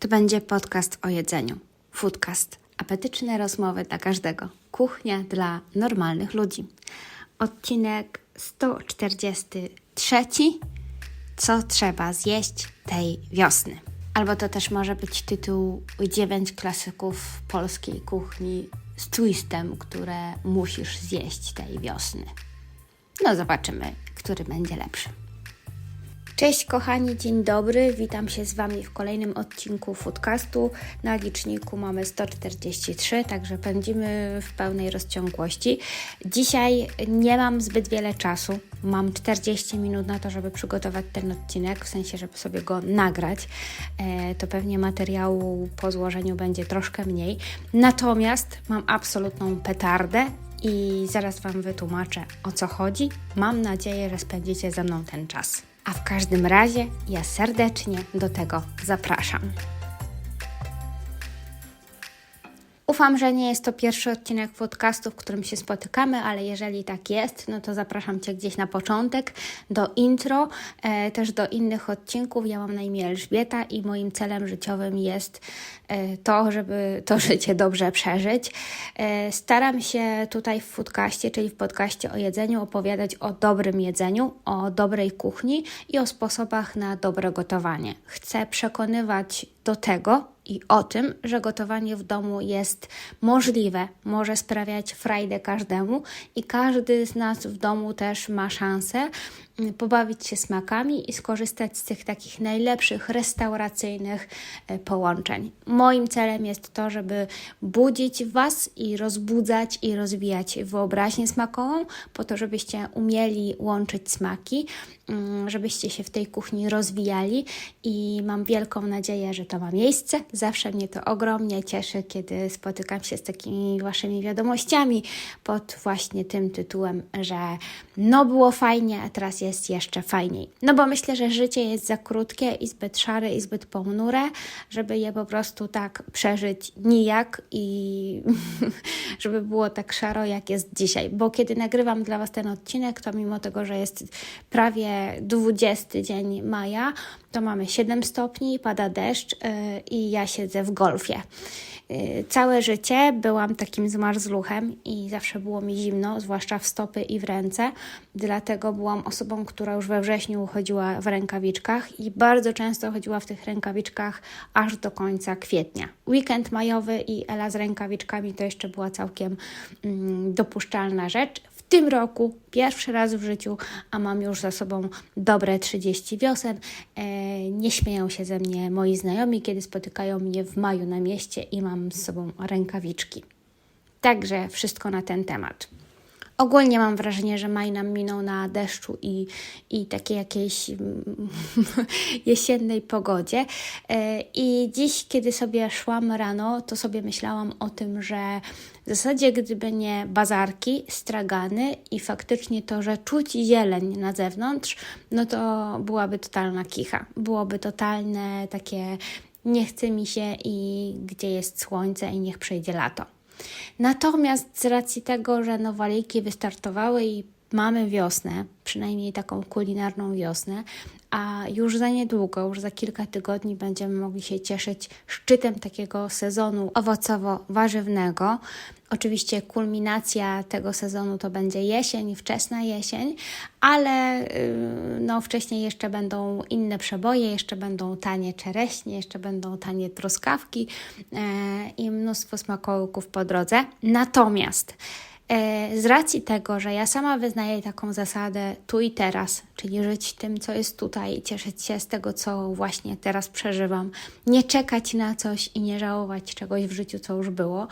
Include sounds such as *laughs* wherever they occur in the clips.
To będzie podcast o jedzeniu. Foodcast. Apetyczne rozmowy dla każdego. Kuchnia dla normalnych ludzi. Odcinek 143. Co trzeba zjeść tej wiosny? Albo to też może być tytuł 9 klasyków polskiej kuchni z twistem, które musisz zjeść tej wiosny. No zobaczymy, który będzie lepszy. Cześć kochani, dzień dobry. Witam się z Wami w kolejnym odcinku Foodcastu. Na liczniku mamy 143, także pędzimy w pełnej rozciągłości. Dzisiaj nie mam zbyt wiele czasu. Mam 40 minut na to, żeby przygotować ten odcinek, w sensie, żeby sobie go nagrać. E, to pewnie materiału po złożeniu będzie troszkę mniej. Natomiast mam absolutną petardę i zaraz Wam wytłumaczę o co chodzi. Mam nadzieję, że spędzicie ze mną ten czas. A w każdym razie ja serdecznie do tego zapraszam. Ufam, że nie jest to pierwszy odcinek podcastu, w którym się spotykamy, ale jeżeli tak jest, no to zapraszam Cię gdzieś na początek do intro, e, też do innych odcinków. Ja mam na imię Elżbieta i moim celem życiowym jest e, to, żeby to *laughs* życie dobrze przeżyć. E, staram się tutaj w foodcaście, czyli w podcaście o jedzeniu, opowiadać o dobrym jedzeniu, o dobrej kuchni i o sposobach na dobre gotowanie. Chcę przekonywać do tego i o tym, że gotowanie w domu jest możliwe, może sprawiać frajdę każdemu i każdy z nas w domu też ma szansę pobawić się smakami i skorzystać z tych takich najlepszych restauracyjnych e, połączeń. Moim celem jest to, żeby budzić Was i rozbudzać i rozwijać wyobraźnię smakową, po to, żebyście umieli łączyć smaki, mm, żebyście się w tej kuchni rozwijali i mam wielką nadzieję, że to ma miejsce. Zawsze mnie to ogromnie cieszy, kiedy spotykam się z takimi Waszymi wiadomościami pod właśnie tym tytułem, że no było fajnie, a teraz jest jeszcze fajniej. No bo myślę, że życie jest za krótkie i zbyt szare i zbyt ponure, żeby je po prostu tak przeżyć nijak i *laughs* żeby było tak szaro, jak jest dzisiaj. Bo kiedy nagrywam dla Was ten odcinek, to mimo tego, że jest prawie 20 dzień maja, to mamy 7 stopni, pada deszcz yy, i ja siedzę w golfie. Yy, całe życie byłam takim zmarzluchem i zawsze było mi zimno, zwłaszcza w stopy i w ręce. Dlatego byłam osobą, która już we wrześniu chodziła w rękawiczkach i bardzo często chodziła w tych rękawiczkach aż do końca kwietnia. Weekend majowy i Ela z rękawiczkami to jeszcze była całkiem mm, dopuszczalna rzecz. Tym roku pierwszy raz w życiu, a mam już za sobą dobre 30 wiosen. E, nie śmieją się ze mnie moi znajomi, kiedy spotykają mnie w maju na mieście i mam z sobą rękawiczki. Także wszystko na ten temat. Ogólnie mam wrażenie, że maj nam minął na deszczu i, i takiej jakiejś *laughs* jesiennej pogodzie. E, I dziś, kiedy sobie szłam rano, to sobie myślałam o tym, że w zasadzie gdyby nie bazarki, stragany i faktycznie to, że czuć zieleń na zewnątrz, no to byłaby totalna kicha. Byłoby totalne takie nie chce mi się i gdzie jest słońce i niech przyjdzie lato. Natomiast z racji tego, że nowaliki wystartowały i mamy wiosnę, przynajmniej taką kulinarną wiosnę, a już za niedługo, już za kilka tygodni będziemy mogli się cieszyć szczytem takiego sezonu owocowo-warzywnego. Oczywiście kulminacja tego sezonu to będzie jesień, wczesna jesień, ale no, wcześniej jeszcze będą inne przeboje, jeszcze będą tanie czereśnie, jeszcze będą tanie truskawki e, i mnóstwo smakołyków po drodze. Natomiast z racji tego, że ja sama wyznaję taką zasadę tu i teraz, czyli żyć tym, co jest tutaj i cieszyć się z tego, co właśnie teraz przeżywam, nie czekać na coś i nie żałować czegoś w życiu, co już było,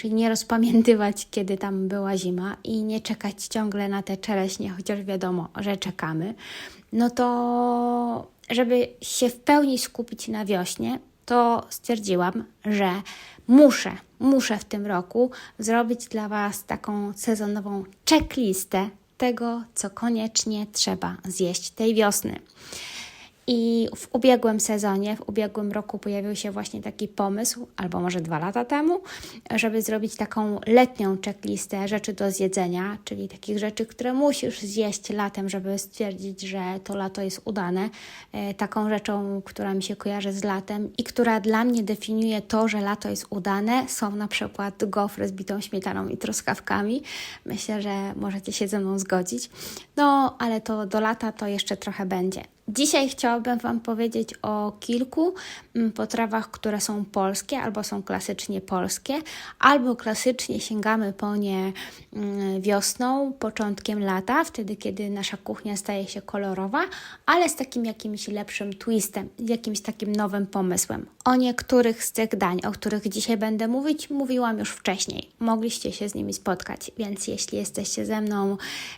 czyli nie rozpamiętywać, *laughs* kiedy tam była zima i nie czekać ciągle na te czereśnie, chociaż wiadomo, że czekamy, no to żeby się w pełni skupić na wiośnie, to stwierdziłam, że muszę, muszę w tym roku zrobić dla Was taką sezonową checklistę tego, co koniecznie trzeba zjeść tej wiosny. I w ubiegłym sezonie, w ubiegłym roku pojawił się właśnie taki pomysł, albo może dwa lata temu, żeby zrobić taką letnią checklistę rzeczy do zjedzenia, czyli takich rzeczy, które musisz zjeść latem, żeby stwierdzić, że to lato jest udane. E, taką rzeczą, która mi się kojarzy z latem i która dla mnie definiuje to, że lato jest udane, są na przykład gofry z bitą śmietaną i truskawkami. Myślę, że możecie się ze mną zgodzić. No, ale to do lata to jeszcze trochę będzie. Dzisiaj chciałabym Wam powiedzieć o kilku mm, potrawach, które są polskie albo są klasycznie polskie, albo klasycznie sięgamy po nie mm, wiosną, początkiem lata, wtedy kiedy nasza kuchnia staje się kolorowa, ale z takim jakimś lepszym twistem, jakimś takim nowym pomysłem. O niektórych z tych dań, o których dzisiaj będę mówić, mówiłam już wcześniej. Mogliście się z nimi spotkać, więc jeśli jesteście ze mną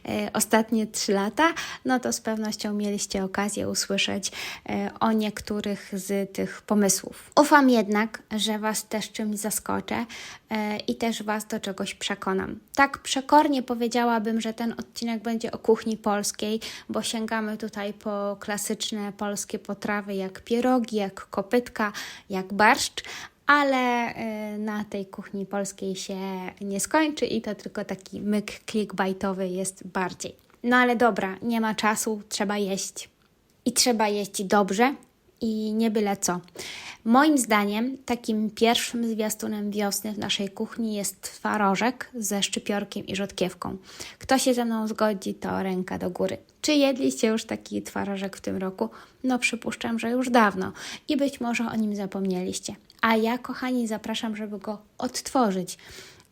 e, ostatnie trzy lata, no to z pewnością mieliście okazję usłyszeć e, o niektórych z tych pomysłów. Ufam jednak, że Was też czymś zaskoczę e, i też Was do czegoś przekonam. Tak przekornie powiedziałabym, że ten odcinek będzie o kuchni polskiej, bo sięgamy tutaj po klasyczne polskie potrawy jak pierogi, jak kopytka, jak barszcz, ale e, na tej kuchni polskiej się nie skończy i to tylko taki myk clickbaitowy jest bardziej. No ale dobra, nie ma czasu, trzeba jeść i trzeba jeść dobrze i nie byle co. Moim zdaniem takim pierwszym zwiastunem wiosny w naszej kuchni jest twarożek ze szczypiorkiem i rzodkiewką. Kto się ze mną zgodzi, to ręka do góry. Czy jedliście już taki twarożek w tym roku? No przypuszczam, że już dawno i być może o nim zapomnieliście. A ja, kochani, zapraszam, żeby go odtworzyć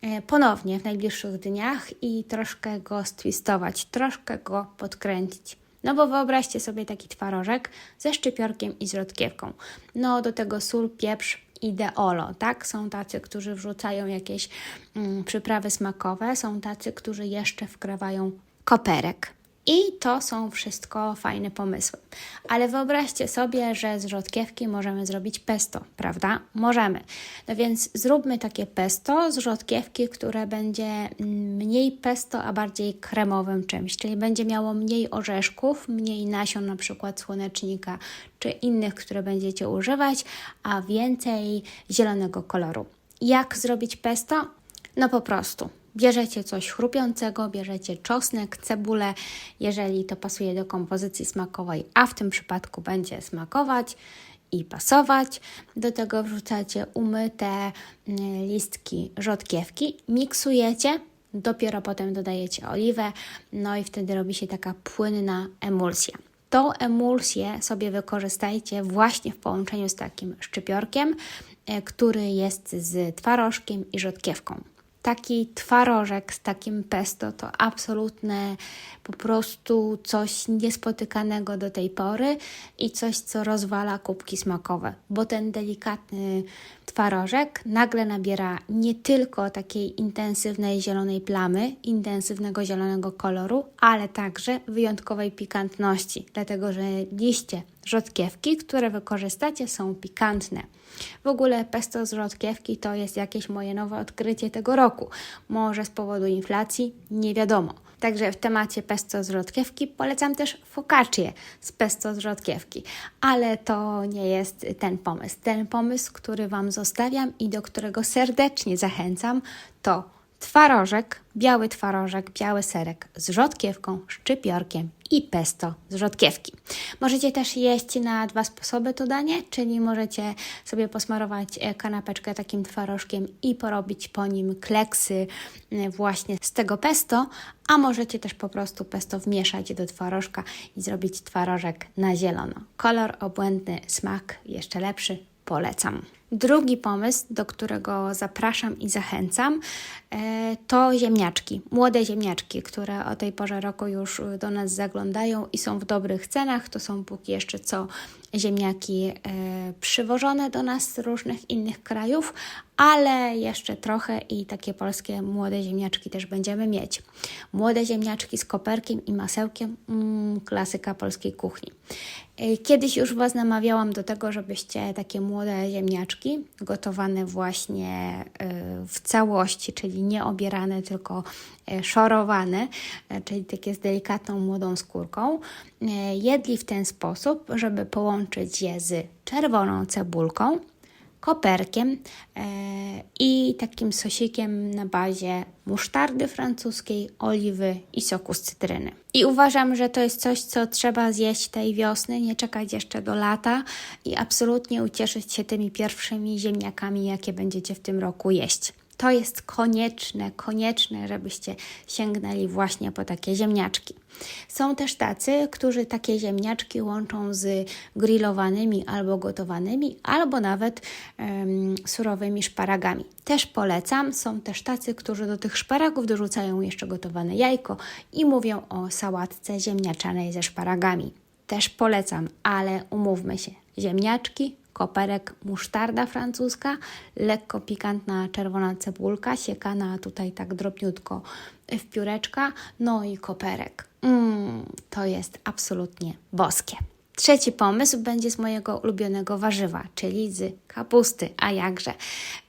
e, ponownie w najbliższych dniach i troszkę go stwistować, troszkę go podkręcić. No bo wyobraźcie sobie taki twarożek ze szczypiorkiem i z rodkiewką. No do tego sól, pieprz, ideolo, tak? Są tacy, którzy wrzucają jakieś mm, przyprawy smakowe, są tacy, którzy jeszcze wkrawają koperek. I to są wszystko fajne pomysły. Ale wyobraźcie sobie, że z rzodkiewki możemy zrobić pesto, prawda? Możemy. No więc zróbmy takie pesto z rzodkiewki, które będzie mniej pesto, a bardziej kremowym czymś, czyli będzie miało mniej orzeszków, mniej nasion, na przykład słonecznika czy innych, które będziecie używać, a więcej zielonego koloru. Jak zrobić pesto? No po prostu Bierzecie coś chrupiącego, bierzecie czosnek, cebulę, jeżeli to pasuje do kompozycji smakowej, a w tym przypadku będzie smakować i pasować. Do tego wrzucacie umyte mm, listki rzodkiewki, miksujecie, dopiero potem dodajecie oliwę, no i wtedy robi się taka płynna emulsja. Tą emulsję sobie wykorzystajcie właśnie w połączeniu z takim szczypiorkiem, e, który jest z twarożkiem i rzodkiewką taki twarożek z takim pesto to absolutne po prostu coś niespotykanego do tej pory i coś, co rozwala kubki smakowe, bo ten delikatny twarożek nagle nabiera nie tylko takiej intensywnej zielonej plamy, intensywnego zielonego koloru, ale także wyjątkowej pikantności, dlatego że liście rzodkiewki, które wykorzystacie, są pikantne. W ogóle pesto z rzodkiewki to jest jakieś moje nowe odkrycie tego roku. Może z powodu inflacji, nie wiadomo. Także w temacie pesto z rzodkiewki polecam też focaccię z pesto z rzodkiewki, ale to nie jest ten pomysł. Ten pomysł, który Wam zostawiam i do którego serdecznie zachęcam, to twarożek, biały twarożek, biały serek z rzodkiewką, szczypiorkiem i pesto z rzodkiewki. Możecie też jeść na dwa sposoby to danie, czyli możecie sobie posmarować e, kanapeczkę takim twarożkiem i porobić po nim kleksy e, właśnie z tego pesto, a możecie też po prostu pesto wmieszać do twarożka i zrobić twarożek na zielono. Kolor obłędny, smak jeszcze lepszy, polecam. Drugi pomysł, do którego zapraszam i zachęcam, e, to ziemniaczki, młode ziemniaczki, które o tej porze roku już do nas zaglądają i są w dobrych cenach. To są póki jeszcze co ziemniaki e, przywożone do nas z różnych innych krajów, ale jeszcze trochę i takie polskie młode ziemniaczki też będziemy mieć. Młode ziemniaczki z koperkiem i masełkiem, mm, klasyka polskiej kuchni. Y, Kiedyś już Was namawiałam do tego, żebyście takie młode ziemniaczki, gotowane właśnie y, w całości, czyli nie obierane, tylko y, szorowane, y, czyli takie z delikatną młodą skórką, jedli w ten sposób, żeby połączyć je z czerwoną cebulką, koperkiem e, i takim sosikiem na bazie musztardy francuskiej, oliwy i soku z cytryny. I uważam, że to jest coś, co trzeba zjeść tej wiosny, nie czekać jeszcze do lata i absolutnie ucieszyć się tymi pierwszymi ziemniakami, jakie będziecie w tym roku jeść. To jest konieczne, konieczne, żebyście sięgnęli właśnie po takie ziemniaczki. Są też tacy, którzy takie ziemniaczki łączą z grillowanymi albo gotowanymi, albo nawet em, surowymi szparagami. Też polecam. Są też tacy, którzy do tych szparagów dorzucają jeszcze gotowane jajko i mówią o sałatce ziemniaczanej ze szparagami. Też polecam, ale umówmy się, ziemniaczki, koperek, musztarda francuska, lekko pikantna czerwona cebulka, siekana tutaj tak drobniutko w pióreczka, no i koperek. Mm, to jest absolutnie boskie. Trzeci pomysł będzie z mojego ulubionego warzywa, czyli z kapusty, a jakże.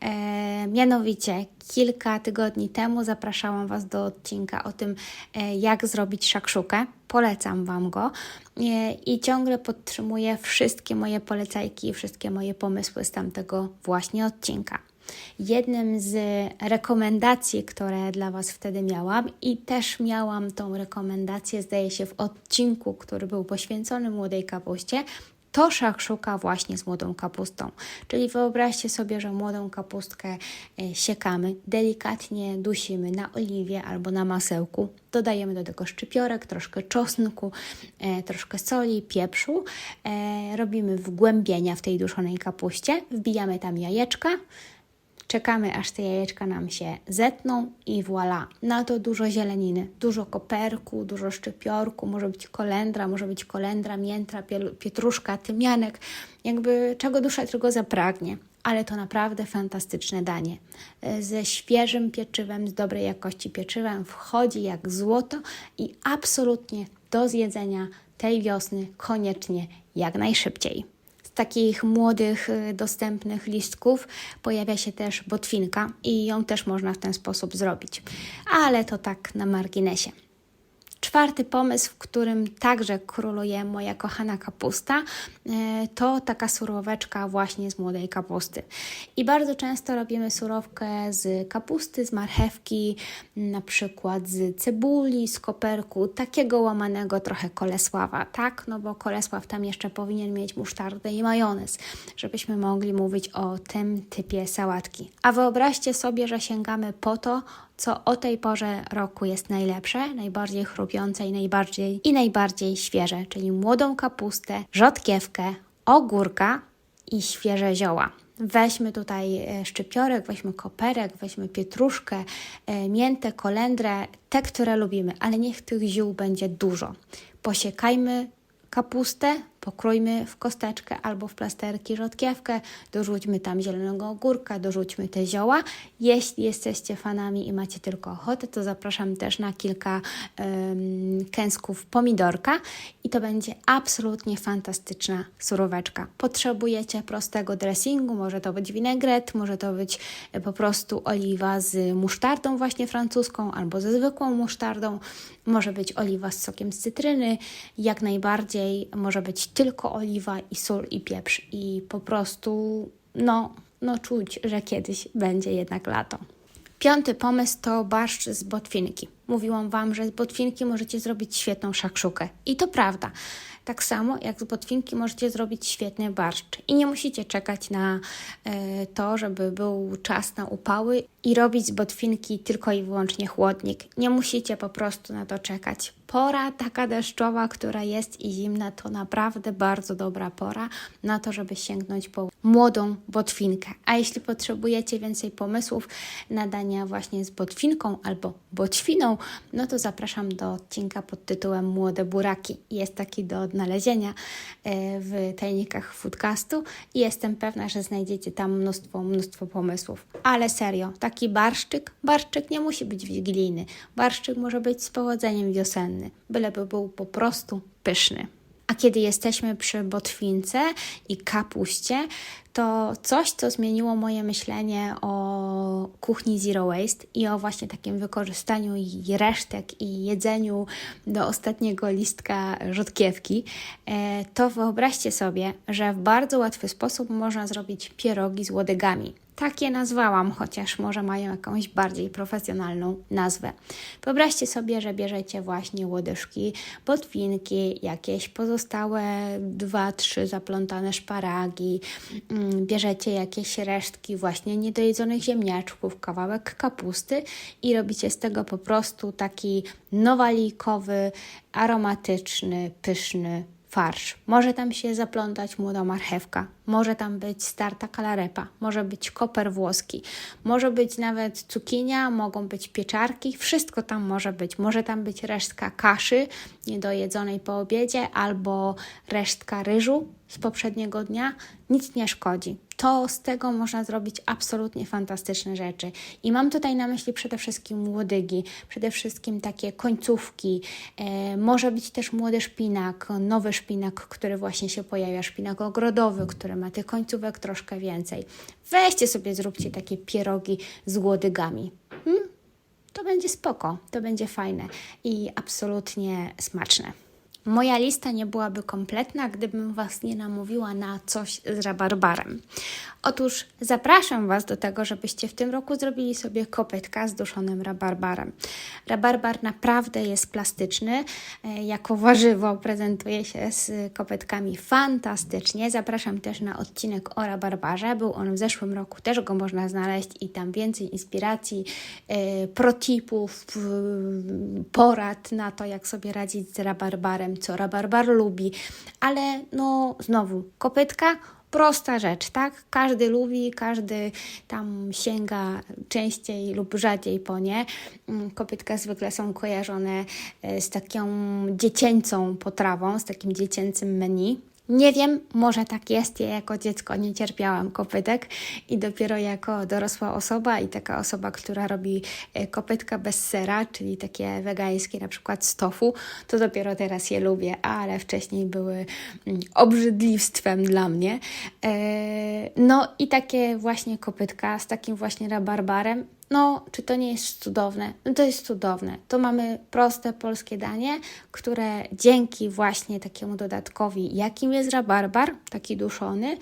E, mianowicie kilka tygodni temu zapraszałam Was do odcinka o tym, e, jak zrobić szakszukę. Polecam Wam go e, i ciągle podtrzymuję wszystkie moje polecajki i wszystkie moje pomysły z tamtego właśnie odcinka. Jednym z rekomendacji, które dla Was wtedy miałam, i też miałam tą rekomendację, zdaje się, w odcinku, który był poświęcony młodej kapuście, to szakszuka właśnie z młodą kapustą. Czyli wyobraźcie sobie, że młodą kapustkę e, siekamy, delikatnie dusimy na oliwie albo na masełku. Dodajemy do tego szczypiorek, troszkę czosnku, e, troszkę soli, pieprzu. E, robimy wgłębienia w tej duszonej kapuście, wbijamy tam jajeczka, Czekamy, aż te jajeczka nam się zetną i voilà. Na to dużo zieleniny, dużo koperku, dużo szczypiorku, może być kolendra, może być kolendra, miętra, pietruszka, tymianek. Jakby czego dusza tylko zapragnie. Ale to naprawdę fantastyczne danie. Ze świeżym pieczywem, z dobrej jakości pieczywem wchodzi jak złoto i absolutnie do zjedzenia tej wiosny koniecznie jak najszybciej takich młodych, y, dostępnych listków pojawia się też botwinka i ją też można w ten sposób zrobić. Ale to tak na marginesie. Czwarty pomysł, w którym także króluje moja kochana kapusta, e, to taka suroweczka właśnie z młodej kapusty. I bardzo często robimy surowkę z kapusty, z marchewki, na przykład z cebuli, z koperku, takiego łamanego trochę kolesława, tak? No bo kolesław tam jeszcze powinien mieć musztardę i majonez, żebyśmy mogli mówić o tym typie sałatki. A wyobraźcie sobie, że sięgamy po to, co o tej porze roku jest najlepsze, najbardziej chrupiące i najbardziej, i najbardziej świeże, czyli młodą kapustę, rzodkiewkę, ogórka i świeże zioła. Weźmy tutaj e, szczypiorek, weźmy koperek, weźmy pietruszkę, e, miętę, kolendrę, te, które lubimy, ale niech tych ziół będzie dużo. Posiekajmy kapustę, pokrójmy w kosteczkę albo w plasterki rzodkiewkę, dorzućmy tam zielonego ogórka, dorzućmy te zioła. Jeśli jesteście fanami i macie tylko ochotę, to zapraszam też na kilka um, kęsków pomidorka i to będzie absolutnie fantastyczna suróweczka. Potrzebujecie prostego dressingu, może to być winegret, może to być e, po prostu oliwa z musztardą właśnie francuską albo ze zwykłą musztardą, może być oliwa z sokiem z cytryny, jak najbardziej może być tylko oliwa i sól i pieprz i po prostu no, no czuć, że kiedyś będzie jednak lato. Piąty pomysł to barszcz z botwinki. Mówiłam Wam, że z botwinki możecie zrobić świetną szakszukę. I to prawda. Tak samo jak z botwinki możecie zrobić świetny barszcz. I nie musicie czekać na e, to, żeby był czas na upały i robić z botwinki tylko i wyłącznie chłodnik. Nie musicie po prostu na to czekać. Pora taka deszczowa, która jest i zimna, to naprawdę bardzo dobra pora na to, żeby sięgnąć po młodą botwinkę. A jeśli potrzebujecie więcej pomysłów na dania właśnie z botwinką albo botwiną, no to zapraszam do odcinka pod tytułem Młode buraki. Jest taki do odnalezienia odnalezienia e, w tajnikach foodcastu i jestem pewna, że znajdziecie tam mnóstwo, mnóstwo pomysłów. Ale serio, taki barszczyk, barszczyk nie musi być wigilijny. Barszczyk może być z powodzeniem wiosenny, byleby był po prostu pyszny. A kiedy jesteśmy przy botwince i kapuście, to coś, co zmieniło moje myślenie o kuchni zero waste i o właśnie takim wykorzystaniu i resztek i jedzeniu do ostatniego listka rzodkiewki, e, to wyobraźcie sobie, że w bardzo łatwy sposób można zrobić pierogi z łodygami. Tak je nazwałam, chociaż może mają jakąś bardziej profesjonalną nazwę. Wyobraźcie sobie, że bierzecie właśnie łodyżki, botwinki, jakieś pozostałe dwa, trzy zaplątane szparagi, mm, bierzecie jakieś resztki właśnie niedojedzonych ziemniaczków, kawałek kapusty i robicie z tego po prostu taki nowalikowy, aromatyczny, pyszny farsz. Może tam się zaplątać młoda marchewka, może tam być starta kalarepa, może być koper włoski, może być nawet cukinia, mogą być pieczarki, wszystko tam może być. Może tam być resztka kaszy niedojedzonej po obiedzie albo resztka ryżu z poprzedniego dnia. Nic nie szkodzi to z tego można zrobić absolutnie fantastyczne rzeczy. I mam tutaj na myśli przede wszystkim łodygi, przede wszystkim takie końcówki. E, może być też młody szpinak, nowy szpinak, który właśnie się pojawia, szpinak ogrodowy, który ma tych końcówek troszkę więcej. Weźcie sobie, zróbcie takie pierogi z łodygami. Hmm? To będzie spoko, to będzie fajne i absolutnie smaczne. Moja lista nie byłaby kompletna, gdybym Was nie namówiła na coś z rabarbarem. Otóż zapraszam Was do tego, żebyście w tym roku zrobili sobie kopytka z duszonym rabarbarem. Rabarbar naprawdę jest plastyczny, e, jako warzywo prezentuje się z kopytkami fantastycznie. Zapraszam też na odcinek o rabarbarze, był on w zeszłym roku, też go można znaleźć i tam więcej inspiracji, e, protipów, porad na to, jak sobie radzić z rabarbarem, co rabarbar lubi, ale no znowu, kopytka prosta rzecz, tak? Każdy lubi, każdy tam sięga częściej lub rzadziej po nie. Mm, kopytka zwykle są kojarzone e, z taką dziecięcą potrawą, z takim dziecięcym menu. Nie wiem, może tak jest. Ja jako dziecko nie cierpiałam kopytek i dopiero jako dorosła osoba i taka osoba, która robi e, kopytka bez sera, czyli takie wegańskie, na przykład z tofu, to dopiero teraz je lubię, ale wcześniej były mm, obrzydliwstwem dla mnie. E, no i takie właśnie kopytka z takim właśnie rabarbarem no, czy to nie jest cudowne? No to jest cudowne. To mamy proste polskie danie, które dzięki właśnie takiemu dodatkowi, jakim jest rabarbar, taki duszony,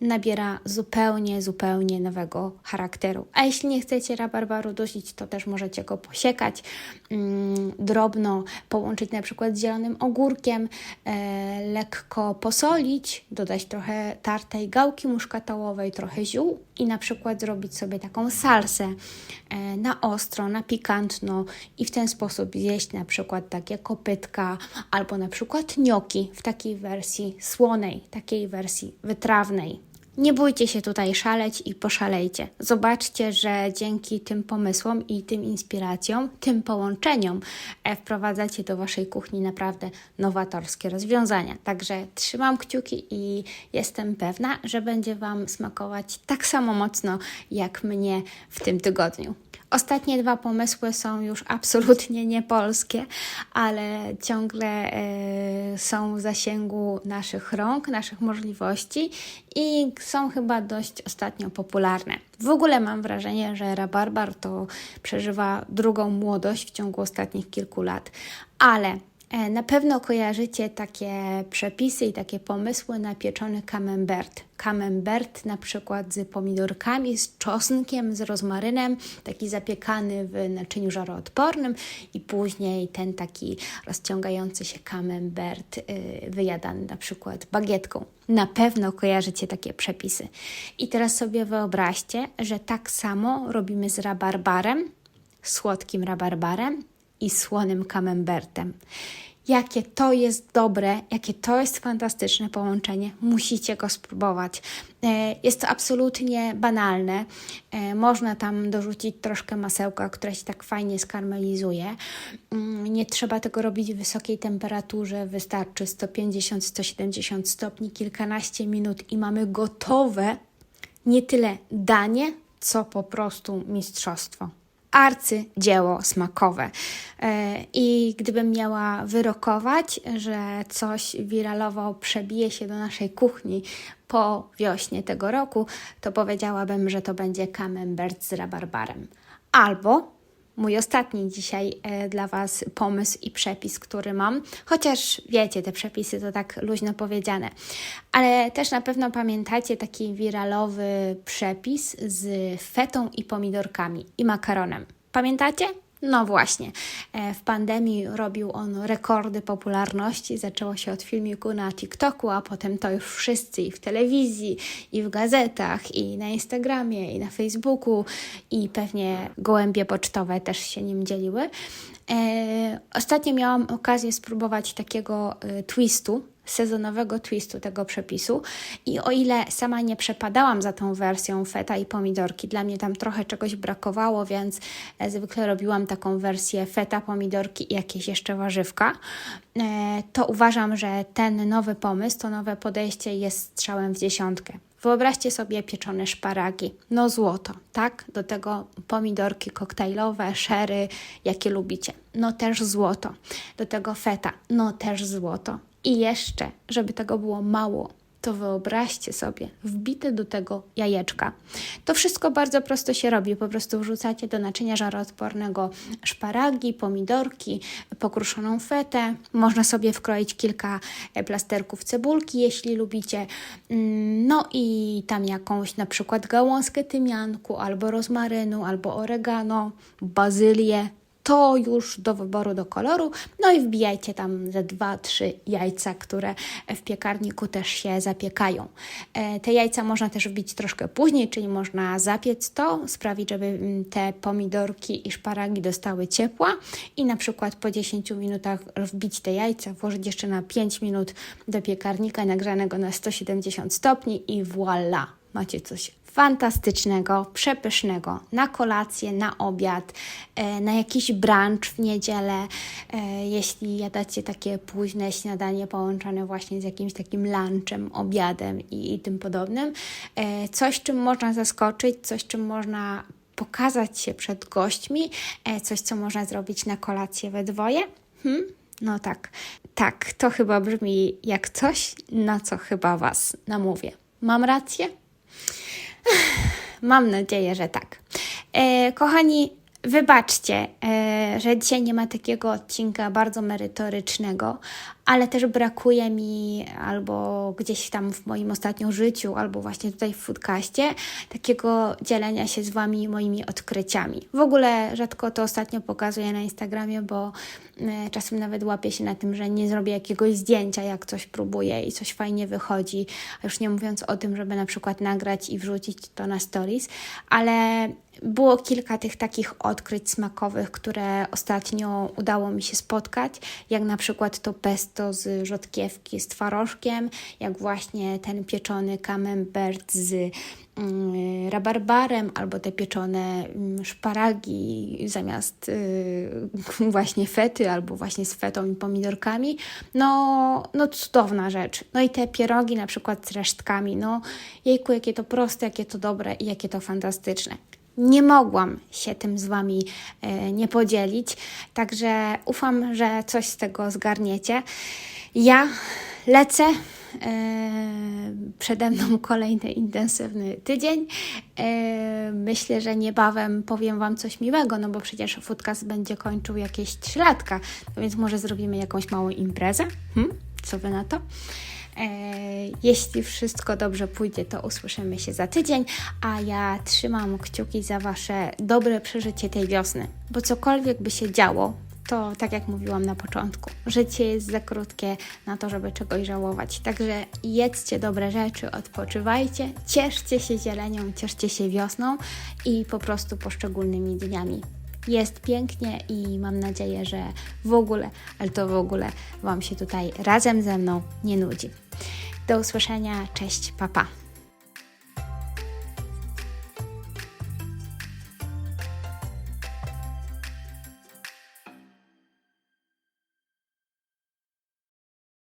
nabiera zupełnie, zupełnie nowego charakteru. A jeśli nie chcecie rabarbaru dusić, to też możecie go posiekać mm, drobno, połączyć na przykład z zielonym ogórkiem, e, lekko posolić, dodać trochę tartej gałki muszkatołowej, trochę ziół i na przykład zrobić sobie taką salsę e, na ostro, na pikantno i w ten sposób zjeść na przykład takie kopytka albo na przykład nioki w takiej wersji słonej, takiej wersji wytrawnej. Nie bójcie się tutaj szaleć i poszalejcie. Zobaczcie, że dzięki tym pomysłom i tym inspiracjom, tym połączeniom e, wprowadzacie do Waszej kuchni naprawdę nowatorskie rozwiązania. Także trzymam kciuki i jestem pewna, że będzie Wam smakować tak samo mocno jak mnie w tym tygodniu. Ostatnie dwa pomysły są już absolutnie niepolskie, ale ciągle e, są w zasięgu naszych rąk, naszych możliwości i są chyba dość ostatnio popularne. W ogóle mam wrażenie, że rabarbar to przeżywa drugą młodość w ciągu ostatnich kilku lat, ale na pewno kojarzycie takie przepisy i takie pomysły na pieczony camembert. Camembert na przykład z pomidorkami, z czosnkiem, z rozmarynem, taki zapiekany w naczyniu żaroodpornym i później ten taki rozciągający się camembert y, wyjadany na przykład bagietką. Na pewno kojarzycie takie przepisy. I teraz sobie wyobraźcie, że tak samo robimy z rabarbarem, słodkim rabarbarem i słonym camembertem. jakie to jest dobre, jakie to jest fantastyczne połączenie. Musicie go spróbować. E, jest to absolutnie banalne. E, można tam dorzucić troszkę masełka, które się tak fajnie skarmelizuje. Mm, nie trzeba tego robić w wysokiej temperaturze, wystarczy 150-170 stopni, kilkanaście minut i mamy gotowe nie tyle danie, co po prostu mistrzostwo arcydzieło smakowe. E, I gdybym miała wyrokować, że coś wiralowo przebije się do naszej kuchni po wiośnie tego roku, to powiedziałabym, że to będzie camembert z rabarbarem. Albo mój ostatni dzisiaj e, dla Was pomysł i przepis, który mam. Chociaż wiecie, te przepisy to tak luźno powiedziane. Ale też na pewno pamiętacie taki wiralowy przepis z fetą i pomidorkami i makaronem. Pamiętacie? No właśnie, e, w pandemii robił on rekordy popularności. Zaczęło się od filmiku na TikToku, a potem to już wszyscy i w telewizji, i w gazetach, i na Instagramie, i na Facebooku, i pewnie gołębie pocztowe też się nim dzieliły. E, ostatnio miałam okazję spróbować takiego e, twistu sezonowego twistu tego przepisu. I o ile sama nie przepadałam za tą wersją feta i pomidorki, dla mnie tam trochę czegoś brakowało, więc e, zwykle robiłam taką wersję feta, pomidorki i jakieś jeszcze warzywka, to uważam, że ten nowy pomysł, to nowe podejście jest strzałem w dziesiątkę. Wyobraźcie sobie pieczone szparagi, no złoto, tak? Do tego pomidorki koktajlowe, szery, jakie lubicie, no też złoto. Do tego feta, no też złoto. I jeszcze, żeby tego było mało, to wyobraźcie sobie wbite do tego jajeczka. To wszystko bardzo prosto się robi. Po prostu wrzucacie do naczynia żaroodpornego szparagi, pomidorki, pokruszoną fetę. Można sobie wkroić kilka e, plasterków cebulki, jeśli lubicie. Mm, no i tam jakąś na przykład gałązkę tymianku, albo rozmarynu, albo oregano, bazylię, to już do wyboru do koloru. No i wbijajcie tam ze dwa, trzy jajca, które w piekarniku też się zapiekają. E, te jajca można też wbić troszkę później, czyli można zapiec to, sprawić, żeby mm, te pomidorki i szparagi dostały ciepła i na przykład po 10 minutach wbić te jajca, włożyć jeszcze na 5 minut do piekarnika nagrzanego na 170 stopni i voilà! Macie coś fantastycznego, przepysznego na kolację, na obiad, e, na jakiś brunch w niedzielę, e, jeśli jadacie takie późne śniadanie połączone właśnie z jakimś takim lunchem, obiadem i, i tym podobnym. E, coś, czym można zaskoczyć, coś, czym można pokazać się przed gośćmi, coś, co można zrobić na kolację we dwoje. Hmm? No tak, tak, to chyba brzmi jak coś, na co chyba Was namówię. Mam rację? Mam nadzieję, że tak. E, kochani, wybaczcie, e, że dzisiaj nie ma takiego odcinka bardzo merytorycznego, ale też brakuje mi albo gdzieś tam w moim ostatnim życiu, albo właśnie tutaj w foodcaście takiego dzielenia się z Wami moimi odkryciami. W ogóle rzadko to ostatnio pokazuję na Instagramie, bo e, czasem nawet łapię się na tym, że nie zrobię jakiegoś zdjęcia, jak coś próbuję i coś fajnie wychodzi, a już nie mówiąc o tym, żeby na przykład nagrać i wrzucić to na stories, ale było kilka tych takich odkryć smakowych, które ostatnio udało mi się spotkać, jak na przykład to pesto to z rzodkiewki z twarożkiem, jak właśnie ten pieczony camembert z mm, rabarbarem, albo te pieczone mm, szparagi zamiast y, *laughs* właśnie fety, albo właśnie z fetą i pomidorkami. No, no cudowna rzecz. No i te pierogi na przykład z resztkami. No jejku, jakie to proste, jakie to dobre i jakie to fantastyczne nie mogłam się tym z Wami e, nie podzielić, także ufam, że coś z tego zgarniecie. Ja lecę. E, przede mną kolejny intensywny tydzień. E, myślę, że niebawem powiem Wam coś miłego, no bo przecież Foodcast będzie kończył jakieś 3 latka, więc może zrobimy jakąś małą imprezę. Hm? Co Wy na to? E, jeśli wszystko dobrze pójdzie, to usłyszymy się za tydzień, a ja trzymam kciuki za Wasze dobre przeżycie tej wiosny, bo cokolwiek by się działo, to tak jak mówiłam na początku, życie jest za krótkie na to, żeby czegoś żałować. Także jedzcie dobre rzeczy, odpoczywajcie, cieszcie się zielenią, cieszcie się wiosną i po prostu poszczególnymi dniami. Jest pięknie i mam nadzieję, że w ogóle, ale to w ogóle Wam się tutaj razem ze mną nie nudzi. Do usłyszenia, cześć, papa. Pa.